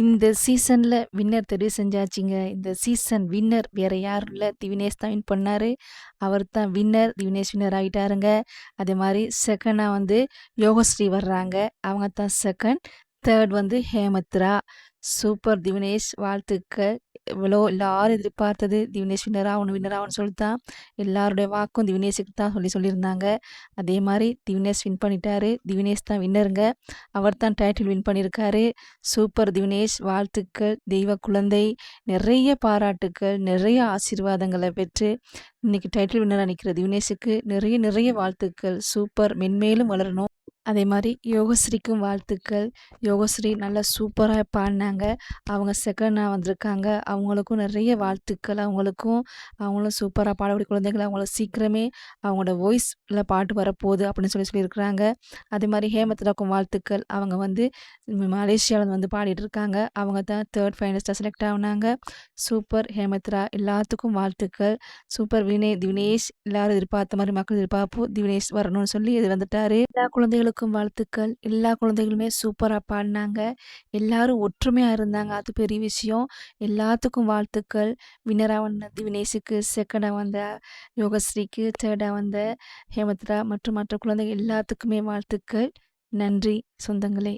இந்த சீசனில் வின்னர் தெரிவு செஞ்சாச்சுங்க. இந்த சீசன் வின்னர் வேறு யாரும் இல்லை திவினேஷ் தான் வின் பண்ணார் அவர் தான் வின்னர். திவினேஷ் வின்னர் ஆகிட்டாருங்க அதே மாதிரி செகண்டாக வந்து யோகஸ்ரீ வர்றாங்க. அவங்க தான் செகண்ட். தேர்ட் வந்து ஹேமத்ரா. சூப்பர் திவினேஷ் வாழ்த்துக்கள். இவ்வளோ எல்லாரும் எதிர்பார்த்தது திவினேஷ் வின்னர் ஆகணும் வின்னர் ஆவணும்னு சொல்லி தான் எல்லாருடைய வாக்கும் திவினேஷுக்கு தான் சொல்லி சொல்லியிருந்தாங்க. அதே மாதிரி திவினேஷ் வின் பண்ணிட்டாரு. திவினேஷ் தான் வின்னருங்க. அவர் தான் டைட்டில் வின் பண்ணியிருக்காரு. சூப்பர் திவினேஷ் வாழ்த்துக்கள். தெய்வ குழந்தை. நிறைய பாராட்டுக்கள், நிறைய ஆசீர்வாதங்களை பெற்று இன்னைக்கு டைட்டில் வின்னர் நிக்கிற திவினேஷுக்கு நிறைய நிறைய வாழ்த்துக்கள். சூப்பர் மென்மேலும் வளரணும். அதே மாதிரி யோகஸ்ரீக்கும் வாழ்த்துக்கள். யோகஸ்ரீ நல்லா சூப்பராக பாடினாங்க அவங்க செகண்டாக வந்திருக்காங்க. அவங்களுக்கும் நிறைய வாழ்த்துக்கள். அவங்களுக்கும் அவங்களும் சூப்பராக பாடக்கூடிய குழந்தைகள். அவங்கள சீக்கிரமே அவங்களோட வாய்ஸில் பாட்டு வரப்போகுது அப்படின்னு சொல்லி சொல்லியிருக்கிறாங்க. அதே மாதிரி ஹேமத்ராக்கும் வாழ்த்துக்கள். அவங்க வந்து மலேசியாவில் வந்து பாடிட்டு இருக்காங்க. அவங்க தான் தேர்ட் ஃபைனலிஸ்ட்டா செலக்ட் ஆகினாங்க சூப்பர் ஹேமத்ரா எல்லாத்துக்கும் வாழ்த்துக்கள். சூப்பர் வினே திவினேஷ் எல்லாரும் எதிர்பார்த்த மாதிரி மக்கள் எதிர்பார்ப்பு திவினேஷ் வரணும்னு சொல்லி இது வந்துட்டாரு. எல்லா குழந்தைகளுக்கும் வாழ்த்துக்கள். எல்லா குழந்தைகளுமே சூப்பராக பாடினாங்க எல்லாரும் ஒற்றுமையாக இருந்தாங்க. அது பெரிய விஷயம். எல்லாத்துக்கும் வாழ்த்துக்கள். வின்னரா வந்த திவினேஷுக்கு, செகண்டா வந்த யோகஸ்ரீக்கு, தேர்டா வந்த ஹேமத்ரா மற்றும் மற்ற குழந்தைகள் எல்லாத்துக்குமே வாழ்த்துக்கள். நன்றி சொந்தங்களே!